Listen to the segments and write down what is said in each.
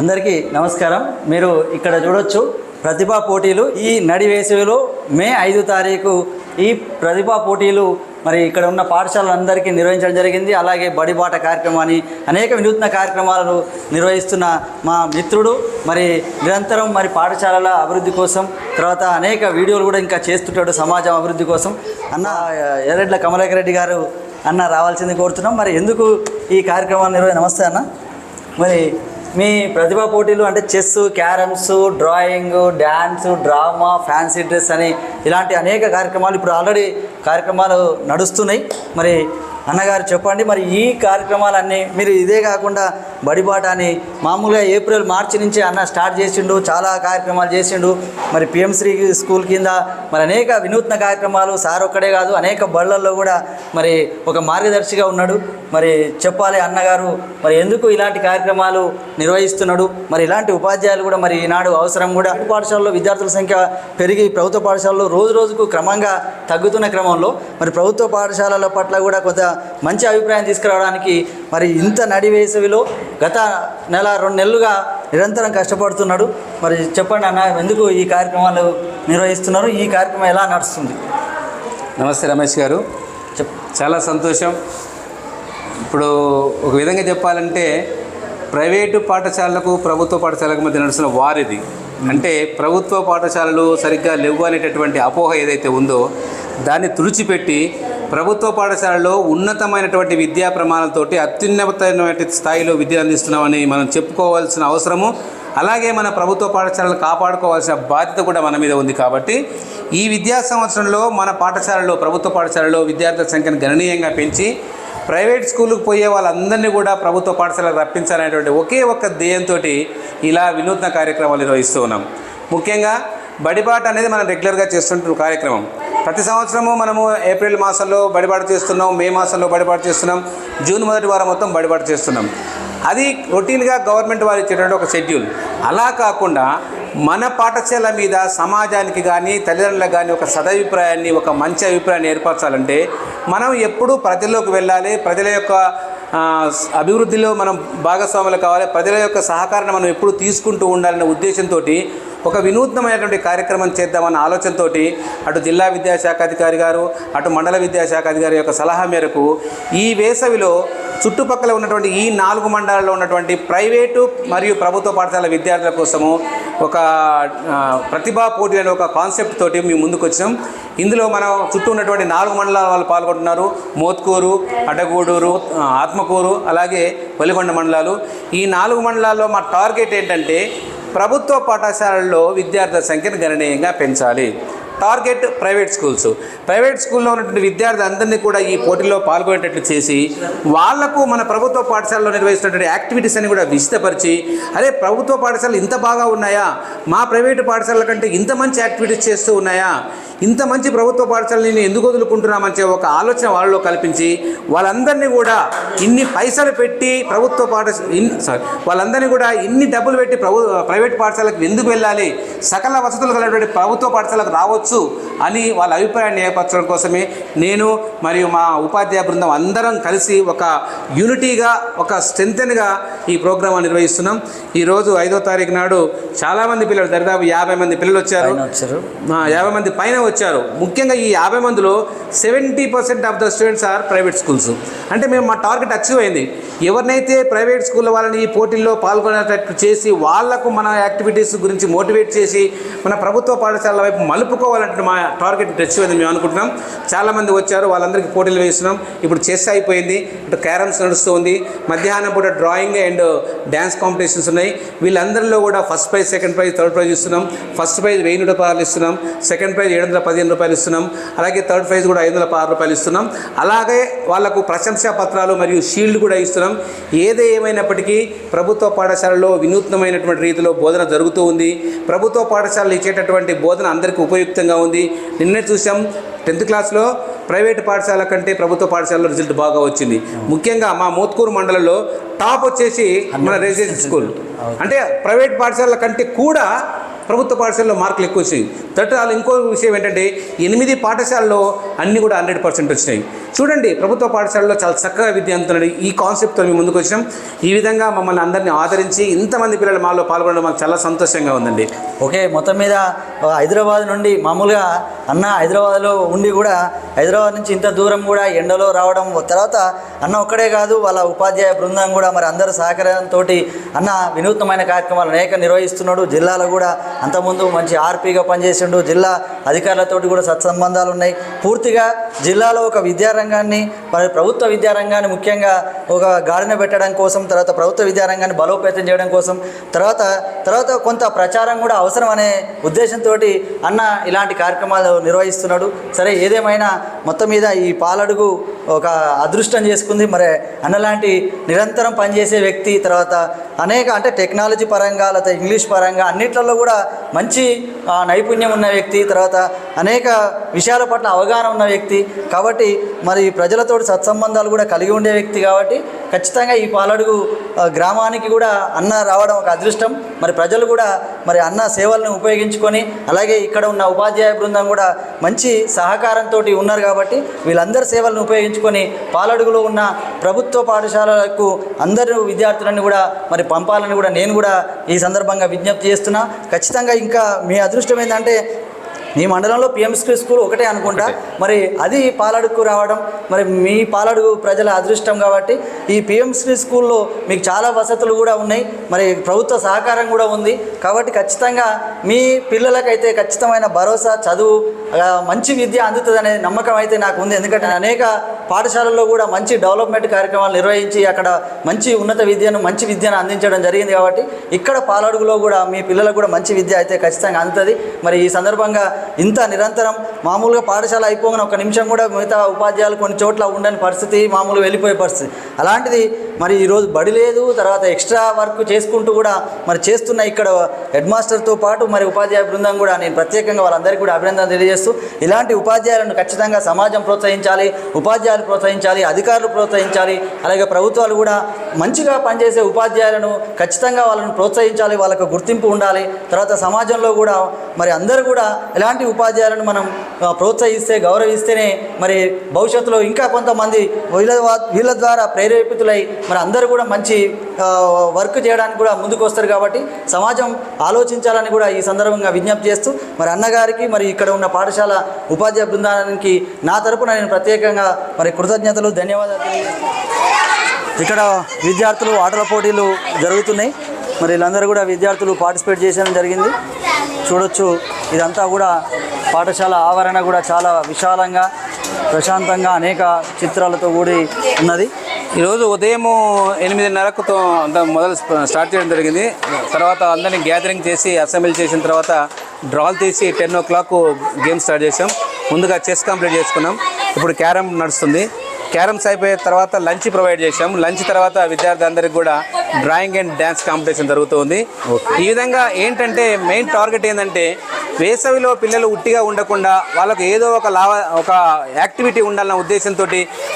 అందరికీ నమస్కారం. మీరు ఇక్కడ చూడొచ్చు ప్రతిభా పోటీలు ఈ నడి వేసవిలో మే ఐదు తారీఖు ఈ ప్రతిభా పోటీలు మరి ఇక్కడ ఉన్న పాఠశాలలందరికీ నిర్వహించడం జరిగింది. అలాగే బడిబాట కార్యక్రమాన్ని అనేక వినూత్న కార్యక్రమాలను నిర్వహిస్తున్న మా మిత్రుడు మరి నిరంతరం మరి పాఠశాలల అభివృద్ధి కోసం తర్వాత అనేక వీడియోలు కూడా ఇంకా చేస్తుంటాడు సమాజం అభివృద్ధి కోసం. అన్న ఎర్రెడ్ల కమలాకర్ రెడ్డి గారు అన్న రావాల్సింది కోరుతున్నాం. మరి ఎందుకు ఈ కార్యక్రమాన్ని నిర్వహి నమస్తే అన్న. మరి మీ ప్రతిభా పోటీలు అంటే chess carroms drawing dance drama fancy dress అని ఇలాంటి అనేక కార్యక్రమాలు ఇప్పుడు ఆల్రెడీ కార్యక్రమాలు నడుస్తున్నాయి. మరి అన్నగారు చెప్పండి మరి ఈ కార్యక్రమాలన్నీ మీరు ఇదే కాకుండా బడిబాట అని మామూలుగా ఏప్రిల్ మార్చి నుంచి అన్న స్టార్ట్ చేసిండు చాలా కార్యక్రమాలు చేసిండు. మరి పిఎంశ్రీ స్కూల్ కింద మరి అనేక వినూత్న కార్యక్రమాలు సార్ ఒక్కడే కాదు అనేక బళ్ళల్లో కూడా మరి ఒక మార్గదర్శిగా ఉన్నాడు. మరి చెప్పాలి అన్నగారు మరి ఎందుకు ఇలాంటి కార్యక్రమాలు నిర్వహిస్తున్నాడు? మరి ఇలాంటి ఉపాధ్యాయులు కూడా మరి ఈనాడు అవసరం కూడా. పాఠశాలలో విద్యార్థుల సంఖ్య పెరిగి ప్రభుత్వ పాఠశాలలో రోజు రోజుకు క్రమంగా తగ్గుతున్న క్రమంలో మరి ప్రభుత్వ పాఠశాలల పట్ల కూడా కొంత మంచి అభిప్రాయం తీసుకురావడానికి మరి ఇంత నడి వేసవిలో గత నెల రెండు నెలలుగా నిరంతరం కష్టపడుతున్నాడు. మరి చెప్పండి అన్న ఎందుకు ఈ కార్యక్రమాలు నిర్వహిస్తున్నారు? ఈ కార్యక్రమం ఎలా నడుస్తుంది? నమస్తే రమేష్ గారు. చెప్ చాలా సంతోషం. ఇప్పుడు ఒక విధంగా చెప్పాలంటే ప్రైవేటు పాఠశాలలకు ప్రభుత్వ పాఠశాలకు మధ్య నడుస్తున్న వారిది. అంటే ప్రభుత్వ పాఠశాలలు సరిగ్గా లేవు అనేటటువంటి అపోహ ఏదైతే ఉందో దాన్ని తుడిచిపెట్టి ప్రభుత్వ పాఠశాలలో ఉన్నతమైనటువంటి విద్యా ప్రమాణాలతోటి అత్యున్నతమైనటువంటి స్థాయిలో విద్యను అందిస్తున్నామని మనం చెప్పుకోవాల్సిన అవసరము. అలాగే మన ప్రభుత్వ పాఠశాలలు కాపాడుకోవాల్సిన బాధ్యత కూడా మన మీద ఉంది కాబట్టి ఈ విద్యా సంవత్సరంలో మన పాఠశాలలో ప్రభుత్వ పాఠశాలలో విద్యార్థుల సంఖ్యను గణనీయంగా పెంచి ప్రైవేట్ స్కూల్కి పోయే వాళ్ళందరినీ కూడా ప్రభుత్వ పాఠశాలకు రప్పించాలనేటువంటి ఒకే ఒక్క ధ్యేయంతో ఇలా వినూత్న కార్యక్రమాలు నిర్వహిస్తూ ఉన్నాం. ముఖ్యంగా బడిబాట అనేది మనం రెగ్యులర్గా చేస్తుంటున్న కార్యక్రమం. ప్రతి సంవత్సరము మనము ఏప్రిల్ మాసంలో బడిబాటు చేస్తున్నాం మే మాసంలో బడిబాటు చేస్తున్నాం జూన్ మొదటి వారం మొత్తం బడిబాటు చేస్తున్నాం. అది రొటీన్గా గవర్నమెంట్ వారు ఇచ్చేటువంటి ఒక షెడ్యూల్. అలా కాకుండా మన పాఠశాల మీద సమాజానికి కానీ తల్లిదండ్రులకు కానీ ఒక సదభిప్రాయాన్ని ఒక మంచి అభిప్రాయాన్ని ఏర్పరచాలంటే మనం ఎప్పుడూ ప్రజల్లోకి వెళ్ళాలి. ప్రజల యొక్క అభివృద్ధిలో మనం భాగస్వాములు కావాలి. ప్రజల యొక్క సహకారాన్ని మనం ఎప్పుడు తీసుకుంటూ ఉండాలనే ఉద్దేశంతో ఒక వినూత్నమైనటువంటి కార్యక్రమం చేద్దామన్న ఆలోచనతో అటు జిల్లా విద్యాశాఖ అధికారి గారు అటు మండల విద్యాశాఖ అధికారి యొక్క సలహా మేరకు ఈ వేసవిలో చుట్టుపక్కల ఉన్నటువంటి ఈ నాలుగు మండలాల్లో ఉన్నటువంటి ప్రైవేటు మరియు ప్రభుత్వ పాఠశాల విద్యార్థుల కోసము ఒక ప్రతిభా పోటీ అనే ఒక కాన్సెప్ట్ తోటి మేము ముందుకు వచ్చాం ఇందులో మనం చుట్టూ ఉన్నటువంటి నాలుగు మండలాల వాళ్ళు పాల్గొంటున్నారు. మోత్కూరు అడగూడూరు ఆత్మకూరు అలాగే వెలిగొండ మండలాలు. ఈ నాలుగు మండలాల్లో మా టార్గెట్ ఏంటంటే ప్రభుత్వ పాఠశాలల్లో విద్యార్థుల సంఖ్యను గణనీయంగా పెంచాలి. Target private schools. ప్రైవేట్ స్కూల్లో ఉన్నటువంటి విద్యార్థులు అందరినీ కూడా ఈ పోటీలో పాల్గొనేటట్లు చేసి వాళ్ళకు మన ప్రభుత్వ పాఠశాలలో నిర్వహిస్తున్నటువంటి యాక్టివిటీస్ అని కూడా విస్తపరిచి అరే ప్రభుత్వ పాఠశాలలు ఇంత బాగా ఉన్నాయా? మా ప్రైవేటు పాఠశాలల కంటే ఇంత మంచి యాక్టివిటీస్ చేస్తూ ఉన్నాయా? ఇంత మంచి ప్రభుత్వ పాఠశాలని నేను ఎందుకు వదులుకుంటున్నామని ఒక ఆలోచన వాళ్ళలో కల్పించి వాళ్ళందరినీ కూడా ఇన్ని పైసలు పెట్టి ప్రభుత్వ పాఠశాల ఇన్ సారీ వాళ్ళందరినీ కూడా ఇన్ని డబ్బులు పెట్టి ప్రభు ప్రైవేట్ పాఠశాలకు ఎందుకు వెళ్ళాలి? సకల వసతులు కలిగినటువంటి ప్రభుత్వ పాఠశాలకు రావచ్చు. అని వాళ్ళ అభిప్రాయాన్ని ఏర్పరచడం కోసమే నేను మరియు మా ఉపాధ్యాయ బృందం అందరం కలిసి ఒక యూనిటీగా ఒక స్ట్రెంగ్తన్గా ఈ ప్రోగ్రాం నిర్వహిస్తున్నాం. ఈరోజు ఐదో తారీఖు నాడు చాలామంది పిల్లలు దరిదాపు యాభై మంది పిల్లలు వచ్చారు. యాభై మంది పైన వచ్చారు. ముఖ్యంగా ఈ యాభై మందిలో seventy percent of the students are private schools. అంటే మేము మా టార్గెట్ అచీవ్ అయింది ఎవరినైతే ప్రైవేట్ స్కూల్ వాళ్ళని ఈ పోటీల్లో పాల్గొనేటట్టు చేసి వాళ్ళకు మన యాక్టివిటీస్ గురించి మోటివేట్ చేసి మన ప్రభుత్వ పాఠశాలల వైపు మలుపుకోవాలంటే మా టార్గెట్ అచీవ్ అయింది మేము అనుకుంటున్నాం. చాలామంది వచ్చారు వాళ్ళందరికీ పోటీలు వేస్తున్నాం. ఇప్పుడు చెస్ అయిపోయింది ఇటు క్యారమ్స్ నడుస్తూ ఉంది. మధ్యాహ్నం పూట డ్రాయింగ్ అండ్ డ్యాన్స్ కాంపిటీషన్స్ ఉన్నాయి. వీళ్ళందరిలో కూడా first prize second prize third prize ఇస్తున్నాం. ఫస్ట్ ప్రైజ్ వెయ్యి రూపాయలు ఇస్తున్నాం. సెకండ్ ప్రైజ్ ఏడు వందల పదిహేను రూపాయలు ఇస్తున్నాం. అలాగే థర్డ్ ప్రైజ్ కూడా ఐదు వందల పదహారు రూపాయలు ఇస్తున్నాం. అలాగే వాళ్ళకు ప్రశంసా పత్రాలు మరియు షీల్డ్ కూడా ఇస్తున్నాం. ఏదే ఏమైనప్పటికీ ప్రభుత్వ పాఠశాలలో వినూత్నమైనటువంటి రీతిలో బోధన జరుగుతూ ఉంది. ప్రభుత్వ పాఠశాలలు ఇచ్చేటటువంటి బోధన అందరికీ ఉపయుక్తంగా ఉంది. నిన్నే చూసాం టెన్త్ క్లాస్లో ప్రైవేట్ పాఠశాల కంటే ప్రభుత్వ పాఠశాలలో రిజల్ట్ బాగా వచ్చింది. ముఖ్యంగా మా మోత్కూరు మండలంలో టాప్ వచ్చేసి మన రెసిడెన్షియల్ స్కూల్. అంటే ప్రైవేట్ పాఠశాలల కంటే కూడా ప్రభుత్వ పాఠశాలలో మార్కులు ఎక్కువ వచ్చినాయి తట్టు ఇంకో విషయం ఏంటంటే ఎనిమిది పాఠశాలలో అన్నీ కూడా హండ్రెడ్ పర్సెంట్ వచ్చినాయి. చూడండి ప్రభుత్వ పాఠశాలలో చాలా చక్కగా విద్య అందుతున్నాడు ఈ కాన్సెప్ట్తో మేము ముందుకు వచ్చినాం. ఈ విధంగా మమ్మల్ని అందరినీ ఆదరించి ఇంతమంది పిల్లలు మాలో పాల్గొనడం మాకు చాలా సంతోషంగా ఉందండి. ఓకే మొత్తం మీద హైదరాబాద్ నుండి మామూలుగా అన్న హైదరాబాద్లో ఉండి కూడా హైదరాబాద్ నుంచి ఇంత దూరం కూడా ఎండలో రావడం తర్వాత అన్న ఒక్కడే కాదు వాళ్ళ ఉపాధ్యాయ బృందం కూడా మరి అందరూ సహకారంతో అన్న వినూత్నమైన కార్యక్రమాలు అనేక నిర్వహిస్తున్నాడు. జిల్లాలో కూడా అంతకుముందు మంచి ఆర్పీగా పనిచేసిండు. జిల్లా అధికారులతోటి కూడా సత్సంబంధాలు ఉన్నాయి. పూర్తిగా జిల్లాలో ఒక విద్యారంగం విద్యారంగాన్ని మరి ప్రభుత్వ విద్యారంగాన్ని ముఖ్యంగా ఒక గాడిన పెట్టడం కోసం తర్వాత ప్రభుత్వ విద్యారంగాన్ని బలోపేతం చేయడం కోసం తర్వాత తర్వాత కొంత ప్రచారం కూడా అవసరం అనే ఉద్దేశంతో అన్న ఇలాంటి కార్యక్రమాలు నిర్వహిస్తున్నాడు. సరే ఏదేమైనా మొత్తం మీద ఈ పాలడుగు ఒక అదృష్టం చేసుకుంది. మరి అన్నలాంటి నిరంతరం పనిచేసే వ్యక్తి తర్వాత అనేక అంటే టెక్నాలజీ పరంగా లేకపోతే ఇంగ్లీష్ పరంగా అన్నిట్లలో కూడా మంచి నైపుణ్యం ఉన్న వ్యక్తి తర్వాత అనేక విషయాల పట్ల అవగాహన ఉన్న వ్యక్తి. కాబట్టి మరి ప్రజలతో సత్సంబంధాలు కూడా కలిగి ఉండే వ్యక్తి కాబట్టి ఖచ్చితంగా ఈ పాలడుగు గ్రామానికి కూడా అన్న రావడం ఒక అదృష్టం. మరి ప్రజలు కూడా మరి అన్న సేవలను ఉపయోగించుకొని అలాగే ఇక్కడ ఉన్న ఉపాధ్యాయ బృందం కూడా మంచి సహకారంతో ఉన్నారు కాబట్టి వీళ్ళందరి సేవలను ఉపయోగించుకొని పాలడుగులో ఉన్న ప్రభుత్వ పాఠశాలలకు అందరూ విద్యార్థులను కూడా మరి పంపాలని కూడా నేను కూడా ఈ సందర్భంగా విజ్ఞప్తి చేస్తున్నా. ఖచ్చితంగా ఇంకా మీ అదృష్టం ఏంటంటే మీ మండలంలో పిఎంసీ స్కూల్ ఒకటే అనుకుంటా. మరి అది పాలడుకు రావడం మరి మీ పాలడుగు ప్రజల అదృష్టం కాబట్టి ఈ పిఎంసీ స్కూల్లో మీకు చాలా వసతులు కూడా ఉన్నాయి మరి ప్రభుత్వ సహకారం కూడా ఉంది. కాబట్టి ఖచ్చితంగా మీ పిల్లలకైతే ఖచ్చితమైన భరోసా చదువు మంచి విద్య అందుతుందనే నమ్మకం అయితే నాకు ఉంది. ఎందుకంటే అనేక పాఠశాలల్లో కూడా మంచి డెవలప్మెంట్ కార్యక్రమాలు నిర్వహించి అక్కడ మంచి ఉన్నత విద్యను మంచి విద్యను అందించడం జరిగింది కాబట్టి ఇక్కడ పాలడుగులో కూడా మీ పిల్లలకు కూడా మంచి విద్య అయితే ఖచ్చితంగా అందుతుంది. మరి ఈ సందర్భంగా ఇంత నిరంతరం మామూలుగా పాఠశాల అయిపోగానే ఒక నిమిషం కూడా మిగతా ఉపాధ్యాయులు కొన్ని చోట్ల ఉండని పరిస్థితి మామూలుగా వెళ్ళిపోయే పరిస్థితి. అలాంటిది మరి ఈరోజు బడి లేదు తర్వాత ఎక్స్ట్రా వర్క్ చేసుకుంటూ కూడా మరి చేస్తున్న ఇక్కడ హెడ్ మాస్టర్తో పాటు మరి ఉపాధ్యాయ బృందం కూడా నేను ప్రత్యేకంగా వాళ్ళందరికీ కూడా అభినందన తెలియజేస్తూ ఇలాంటి ఉపాధ్యాయులను ఖచ్చితంగా సమాజం ప్రోత్సహించాలి ఉపాధ్యాయులు ప్రోత్సహించాలి అధికారులు ప్రోత్సహించాలి అలాగే ప్రభుత్వాలు కూడా మంచిగా పనిచేసే ఉపాధ్యాయులను ఖచ్చితంగా వాళ్ళని ప్రోత్సహించాలి వాళ్ళకు గుర్తింపు ఉండాలి. తర్వాత సమాజంలో కూడా మరి అందరూ కూడా ఇలాంటి ఉపాధ్యాయులను మనం ప్రోత్సహిస్తే గౌరవిస్తేనే మరి భవిష్యత్తులో ఇంకా కొంతమంది వీళ్ళ వీళ్ళ ద్వారా ప్రేరేపితులై మరి అందరూ కూడా మంచి వర్క్ చేయడానికి కూడా ముందుకు వస్తారు కాబట్టి సమాజం ఆలోచించాలని కూడా ఈ సందర్భంగా విజ్ఞప్తి చేస్తూ మరి అన్నగారికి మరి ఇక్కడ ఉన్న పాఠశాల ఉపాధ్యాయ బృందానికి నా తరపున నేను ప్రత్యేకంగా మరి కృతజ్ఞతలు ధన్యవాదాలు ఇక్కడ విద్యార్థులు ఆటల పోటీలు జరుగుతున్నాయి. మరి వీళ్ళందరూ కూడా విద్యార్థులు పార్టిసిపేట్ చేయడం జరిగింది. చూడొచ్చు ఇదంతా కూడా పాఠశాల ఆవరణ కూడా చాలా విశాలంగా ప్రశాంతంగా అనేక చిత్రాలతో కూడి ఉన్నది. ఈరోజు ఉదయం ఎనిమిదిన్నరకు మొదలు స్టార్ట్ చేయడం జరిగింది. తర్వాత అందరినీ గ్యాదరింగ్ చేసి అసెంబ్లీ చేసిన తర్వాత డ్రాల్ తీసి ten o'clock game start చేసాం ముందుగా చెస్ కంప్లీట్ చేసుకున్నాం. ఇప్పుడు క్యారమ్ నడుస్తుంది. క్యారమ్స్ అయిపోయిన తర్వాత లంచ్ ప్రొవైడ్ చేసాం లంచ్ తర్వాత విద్యార్థులందరికీ కూడా డ్రాయింగ్ అండ్ డ్యాన్స్ కాంపిటీషన్ జరుగుతుంది ఈ విధంగా ఏంటంటే మెయిన్ టార్గెట్ ఏంటంటే వేసవిలో పిల్లలు ఉట్టిగా ఉండకుండా వాళ్ళకు ఏదో ఒక లాభ ఒక యాక్టివిటీ ఉండాలన్న ఉద్దేశంతో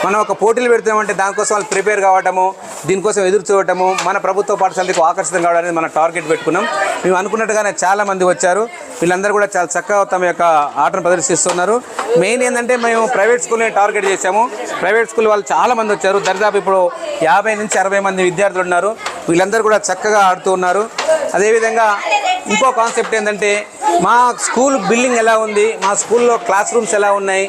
మనం ఒక పోటీలు పెడుతున్నామంటే దానికోసం వాళ్ళు ప్రిపేర్ కావటము దీనికోసం ఎదురు చూడటము మన ప్రభుత్వ పాఠశాలకు ఆకర్షితం కావడం అనేది మన టార్గెట్ పెట్టుకున్నాం. మేము అనుకున్నట్టుగానే చాలా మంది వచ్చారు. వీళ్ళందరూ కూడా చాలా చక్కగా తమ యొక్క ఆటను ప్రదర్శిస్తున్నారు. మెయిన్ ఏంటంటే మేము ప్రైవేట్ స్కూల్ని టార్గెట్ చేశాము. ప్రైవేట్ స్కూల్ వాళ్ళు చాలా మంది వచ్చారు. దరిదాపు ఇప్పుడు యాభై నుంచి అరవై మంది విద్యార్థులు ఉన్నారు. వీళ్ళందరూ కూడా చక్కగా ఆడుతూ ఉన్నారు. అదేవిధంగా ఇంకో కాన్సెప్ట్ ఏంటంటే మా స్కూల్ బిల్డింగ్ ఎలా ఉంది మా స్కూల్లో క్లాస్ రూమ్స్ ఎలా ఉన్నాయి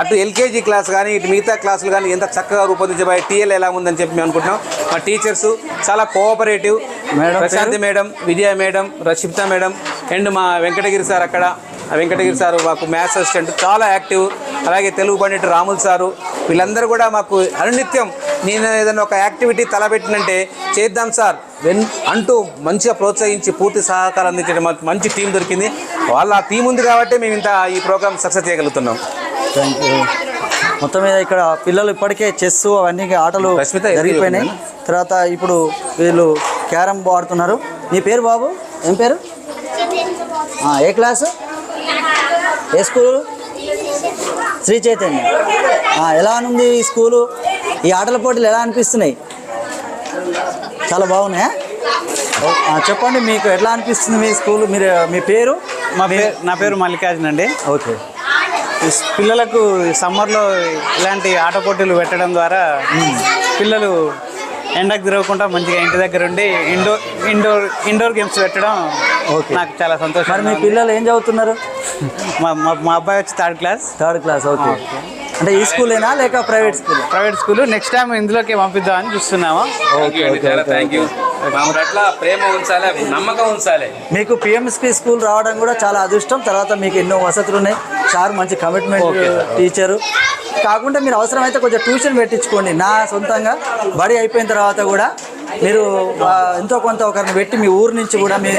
అటు ఎల్కేజీ క్లాస్ కానీ ఇటు మిగతా క్లాసులు కానీ ఎంత చక్కగా రూపొందించబోయి టీఎల్ ఎలా ఉందని చెప్పి మేము అనుకుంటున్నాం. మా టీచర్స్ చాలా cooperative madam Prashanthi madam Vijaya madam Rakshipta madam and మా వెంకటగిరి సార్ అక్కడ. వెంకటగిరి సారు మాకు మ్యాథ్స్ అసిస్టెంట్ చాలా యాక్టివ్ అలాగే తెలుగు పండిట్ రాముల్ సారు. వీళ్ళందరూ కూడా మాకు అనునిత్యం నేను ఏదైనా ఒక యాక్టివిటీ తలపెట్టినంటే చేద్దాం సార్. వెన్ అంటూ మంచిగా ప్రోత్సహించి పూర్తి సహకారం అందించడం మాకు మంచి టీం దొరికింది. వాళ్ళ ఆ టీం ఉంది కాబట్టి మేము ఇంత ఈ ప్రోగ్రామ్ సక్సెస్ చేయగలుగుతున్నాం. థ్యాంక్ యూ మొత్తం మీద ఇక్కడ పిల్లలు ఇప్పటికే చెస్ అవన్నీ ఆటలు జరిగిపోయినాయి. తర్వాత ఇప్పుడు వీళ్ళు క్యారమ్ ఆడుతున్నారు. మీ పేరు బాబు? ఏం పేరు? ఏ క్లాసు? ఏ స్కూలు? శ్రీ చైతన్య. ఎలా ఉంది ఈ స్కూలు? ఈ ఆటల పోటీలు ఎలా అనిపిస్తున్నాయి? చాలా బాగున్నాయా? చెప్పండి మీకు ఎట్లా అనిపిస్తుంది మీ స్కూల్? మీరు మీ పేరు? మా పేరు నా పేరు మల్లికార్జున అండి. ఓకే. పిల్లలకు సమ్మర్లో ఇలాంటి ఆట పోటీలు పెట్టడం ద్వారా పిల్లలు ఎండకు తిరగకుండా మంచిగా ఇంటి దగ్గర ఉండి ఇండోర్ ఇండోర్ ఇండోర్ గేమ్స్ పెట్టడం ఓకే. నాకు చాలా సంతోషం మరి మీ పిల్లలు ఏం చదువుతున్నారు? మా మా- మా అబ్బాయి వచ్చి third class. Third class okay. అంటే ఈ స్కూలేనా లేక private school? Private school. Next time ఇందులోకి పంపిద్దామని చూస్తున్నాము. థ్యాంక్ యూ అండి చాలా థ్యాంక్ యూ మా పట్ల ప్రేమ ఉంచాలి నమ్మకం ఉంచాలి. మీకు పిఎంఎస్పి స్కూల్ రావడం కూడా చాలా అదృష్టం. తర్వాత మీకు ఎన్నో వసతులు ఉన్నాయి సార్ మంచి కమిట్మెంట్ టీచరు కాకుండా మీరు అవసరమైతే కొంచెం ట్యూషన్ పెట్టించుకోండి. నా సొంతంగా బడి అయిపోయిన తర్వాత కూడా మీరు ఎంతో కొంత ఒకరిని పెట్టి మీ ఊరు నుంచి కూడా మీ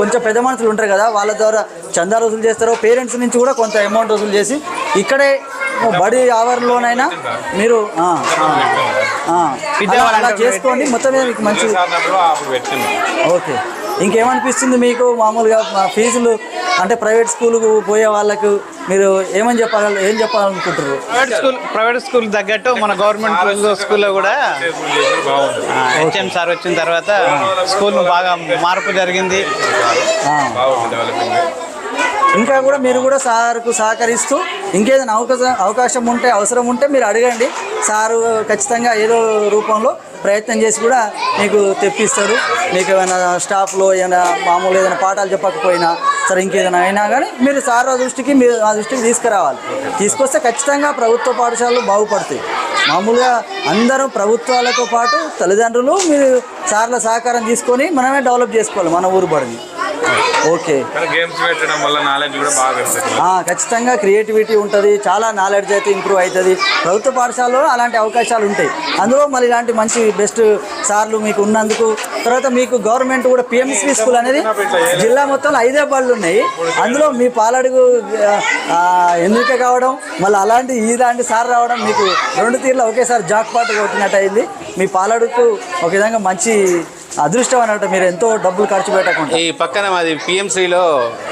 కొంచెం పెద్ద మనుషులు ఉంటారు కదా వాళ్ళ ద్వారా చందా వసూలు చేస్తారో పేరెంట్స్ నుంచి కూడా కొంత అమౌంట్ వసూలు చేసి ఇక్కడే బడి ఆవరణలోనైనా మీరు ఆ, ఆ, ఆ, అలా- చేసుకోండి మొత్తం మీకు మంచి ఓకే. ఇంకేమనిపిస్తుంది మీకు మామూలుగా మా ఫీజులు అంటే ప్రైవేట్ స్కూల్కు పోయే వాళ్ళకు మీరు ఏమని చెప్పాలి ఏం చెప్పాలనుకుంటారు ప్రైవేట్ స్కూల్ ప్రైవేట్ స్కూల్ తగ్గట్టు మన గవర్నమెంట్ స్కూల్లో కూడా హెచ్ఎం సార్ వచ్చిన తర్వాత స్కూల్ బాగా మార్పు జరిగింది. ఆ. ఇంకా కూడా మీరు కూడా సార్కు సహకరిస్తూ ఇంకేదైనా అవకాశం అవకాశం ఉంటే అవసరం ఉంటే మీరు అడగండి. సారు ఖచ్చితంగా ఏదో రూపంలో ప్రయత్నం చేసి కూడా మీకు తెప్పిస్తాడు. మీకు ఏమైనా స్టాఫ్లో ఏమైనా మామూలు ఏదైనా పాఠాలు చెప్పకపోయినా సరే ఇంకేదైనా అయినా కానీ మీరు సార్ దృష్టికి మీరు ఆ దృష్టికి తీసుకురావాలి. తీసుకొస్తే ఖచ్చితంగా ప్రభుత్వ పాఠశాలలు బాగుపడతాయి. మామూలుగా అందరం ప్రభుత్వాలతో పాటు తల్లిదండ్రులు మీరు సార్ల సహకారం తీసుకొని మనమే డెవలప్ చేసుకోవాలి మన ఊరు బడిని. ఓకే. గేమ్స్ పెట్టడం వల్ల నాలెడ్జ్ కూడా బాగా ఖచ్చితంగా క్రియేటివిటీ ఉంటుంది చాలా నాలెడ్జ్ అయితే ఇంప్రూవ్ అవుతుంది ప్రభుత్వ పాఠశాలలో అలాంటి అవకాశాలు ఉంటాయి. అందులో మరి ఇలాంటి మంచి బెస్ట్ సార్లు మీకు ఉన్నందుకు తర్వాత మీకు గవర్నమెంట్ కూడా పిఎంసీ స్కూల్ అనేది జిల్లా మొత్తంలో ఐదే బళ్ళు ఉన్నాయి. అందులో మీ పాలడుగు ఎన్నిక కావడం మళ్ళీ అలాంటి ఇలాంటి సార్ రావడం మీకు రెండు తీర్ల ఒకేసారి జాక్ పాట్ కొట్టినట్టు అయింది. మీ పాలడుకు ఒక విధంగా మంచి అదృష్టం అన్నట్టు మీరు ఎంతో డబ్బులు ఖర్చు పెట్టకుండా. ఈ పక్కన మాది పిఎంశ్రీలో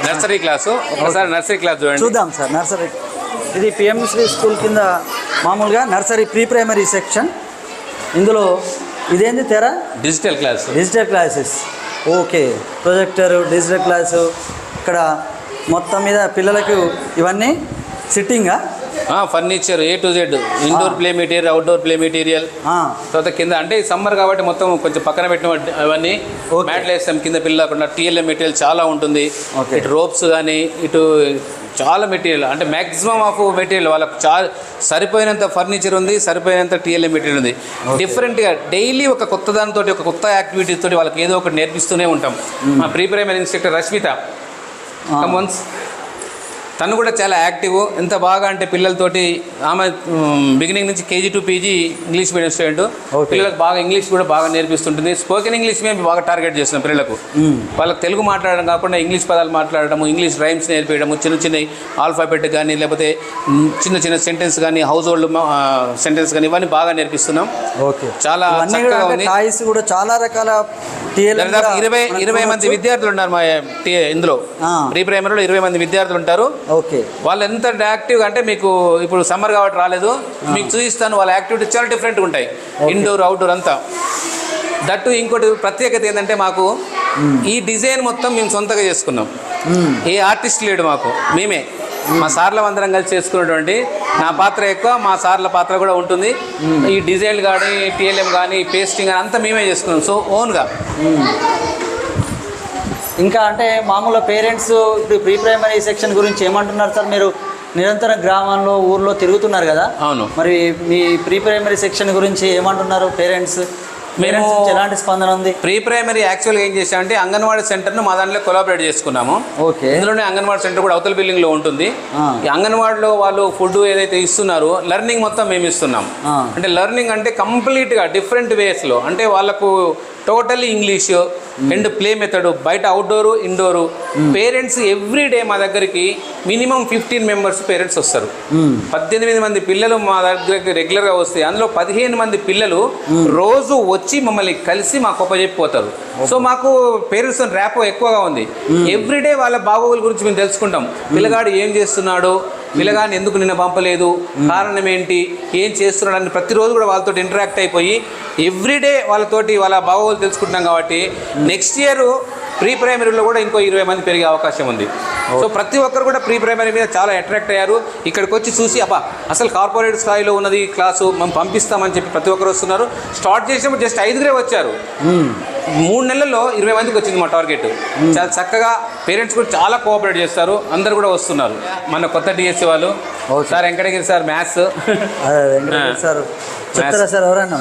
నర్సరీ క్లాసు. ఒకసారి నర్సరీ క్లాస్ చూడండి. చూద్దాం సార్ నర్సరీ. ఇది పిఎంశ్రీ స్కూల్ కింద మామూలుగా నర్సరీ ప్రీ ప్రైమరీ సెక్షన్. ఇందులో ఇదేంది తెర? Digital class digital classes okay projector digital class ఇక్కడ మొత్తం మీద పిల్లలకు ఇవన్నీ సిట్టింగా furniture A to Z indoor play material outdoor play material తర్వాత కింద అంటే సమ్మర్ కాబట్టి మొత్తం కొంచెం పక్కన పెట్టిన అవన్నీ. మ్యాట్లు వేస్తాం. కింద పిల్లకుండా టీఎల్ఎం మెటీరియల్ చాలా ఉంటుంది. ఇటు రోప్స్ కానీ ఇటు చాలా మెటీరియల్ అంటే మ్యాక్సిమం ఆఫ్ మెటీరియల్ వాళ్ళకు చాలా సరిపోయినంత ఫర్నిచర్ ఉంది సరిపోయినంత టీఎల్ఎం మెటీరియల్ ఉంది. డిఫరెంట్గా డైలీ ఒక కొత్త దానితో ఒక కొత్త యాక్టివిటీ తోటి వాళ్ళకి ఏదో ఒకటి నేర్పిస్తూనే ఉంటాం. మా pre primary instructor Rashmitha once తను కూడా చాలా యాక్టివ్. ఎంత బాగా అంటే పిల్లలతోటి ఆమె బిగినింగ్ నుంచి KG to PG English medium student. పిల్లలకు బాగా ఇంగ్లీష్ కూడా బాగా నేర్పిస్తుంటుంది. స్పోకెన్ ఇంగ్లీష్ మేము బాగా టార్గెట్ చేస్తున్నాం పిల్లలకు. వాళ్ళకి తెలుగు మాట్లాడడం కాకుండా ఇంగ్లీష్ పదాలు మాట్లాడడము ఇంగ్లీష్ రైమ్స్ నేర్పించడము చిన్న చిన్న ఆల్ఫాబెట్ కానీ లేకపోతే చిన్న చిన్న సెంటెన్స్ కానీ హౌస్ హోల్డ్ సెంటెన్స్ కానీ ఇవన్నీ బాగా నేర్పిస్తున్నాం. ఓకే. చాలా చక్కగా ఉంది. కూడా చాలా రకాల ఇరవై ఇరవై మంది. విద్యార్థులు ఉన్నారు మా ఇందులో. ప్రీ ప్రైమరీలో ఇరవై మంది విద్యార్థులు ఉంటారు. ఓకే. వాళ్ళు ఎంత యాక్టివ్గా అంటే మీకు ఇప్పుడు సమ్మర్ కాబట్టి రాలేదు. మీకు చూపిస్తాను వాళ్ళ యాక్టివిటీ చాలా డిఫరెంట్గా ఉంటాయి. ఇండోర్ అవుట్డోర్ అంతా. దట్టు ఇంకోటి ప్రత్యేకత ఏంటంటే మాకు ఈ డిజైన్ మొత్తం మేము సొంతంగా చేసుకున్నాం. ఏ ఆర్టిస్ట్ లేడు మాకు. మేమే. మా సార్ల అందరం కలిసి చేసుకున్నటువంటి నా పాత్ర ఎక్కువ మా సార్ల పాత్ర కూడా ఉంటుంది. ఈ డిజైన్ కానీ టీఎల్ఎం కానీ పేస్టింగ్ కానీ అంతా మేమే చేసుకున్నాం. సో ఓన్గా ఇంకా అంటే మామూలు పేరెంట్స్ ఇప్పుడు ప్రీ ప్రైమరీ సెక్షన్ గురించి ఏమంటున్నారు సార్? మీరు నిరంతరం గ్రామంలో ఊర్లో తిరుగుతున్నారు కదా? అవును. మరి మీ ప్రీ ప్రైమరీ సెక్షన్ గురించి ఏమంటున్నారు పేరెంట్స్? మేము- ఎలాంటి స్పందన ఉంది? ప్రీ ప్రైమరీ యాక్చువల్గా ఏం చేసామంటే అంగన్వాడీ సెంటర్ను మా దాంట్లో కొలాబరేట్ చేసుకున్నాము. ఓకే. ఇందులోనే అంగన్వాడీ సెంటర్ కూడా అవతల బిల్డింగ్లో ఉంటుంది. ఈ అంగన్వాడీలో వాళ్ళు ఫుడ్ ఏదైతే ఇస్తున్నారో లెర్నింగ్ మొత్తం మేము ఇస్తున్నాం. అంటే లెర్నింగ్ అంటే కంప్లీట్గా డిఫరెంట్ వేస్లో అంటే వాళ్ళకు totally English and play method బయట outdoor indoor parents every day మా దగ్గరికి మినిమం ఫిఫ్టీన్ మెంబర్స్ పేరెంట్స్ వస్తారు. పద్దెనిమిది మంది పిల్లలు మా దగ్గరికి రెగ్యులర్గా వస్తాయి అందులో పదిహేను మంది పిల్లలు రోజు వచ్చి మమ్మల్ని కలిసి మాకు ఒప్పజెప్పిపోతారు సో మాకు పేరెంట్స్ ర్యాప్ ఎక్కువగా ఉంది. ఎవ్రీడే వాళ్ళ బాగోగుల గురించి మేము తెలుసుకుంటాం. పిల్లగాడు ఏం చేస్తున్నాడు? పిల్లగాడిని ఎందుకు నిన్న పంపలేదు? కారణం ఏంటి ఏం చేస్తున్నాడు అని ప్రతిరోజు కూడా వాళ్ళతో ఇంటరాక్ట్ అయిపోయి ఎవ్రీడే వాళ్ళతోటి వాళ్ళ బాగోగులు తెలుసుకుంటున్నాం కాబట్టి నెక్స్ట్ ఇయర్ ప్రీ ప్రైమరీలో కూడా ఇంకో ఇరవై మంది పెరిగే అవకాశం ఉంది. సో ప్రతి ఒక్కరు కూడా ప్రీ ప్రైమరీ మీద చాలా అట్రాక్ట్ అయ్యారు. ఇక్కడికి వచ్చి చూసి అబ్బా అసలు కార్పొరేట్ స్థాయిలో ఉన్నది క్లాసు మనం పంపిస్తామని చెప్పి ప్రతి ఒక్కరు వస్తున్నారు. స్టార్ట్ చేసినప్పుడు జస్ట్ ఐదుగురే వచ్చారు. మూడు నెలల్లో ఇరవై మందికి వచ్చింది మా టార్గెట్. చాలా చక్కగా పేరెంట్స్ కూడా చాలా కోఆపరేట్ చేస్తారు. అందరు కూడా వస్తున్నారు. మన కొత్త డిఎస్సి వాళ్ళు. Sir Venkatagiri sir maths. Sir. చెప్తారా సార్ ఎవరన్నా?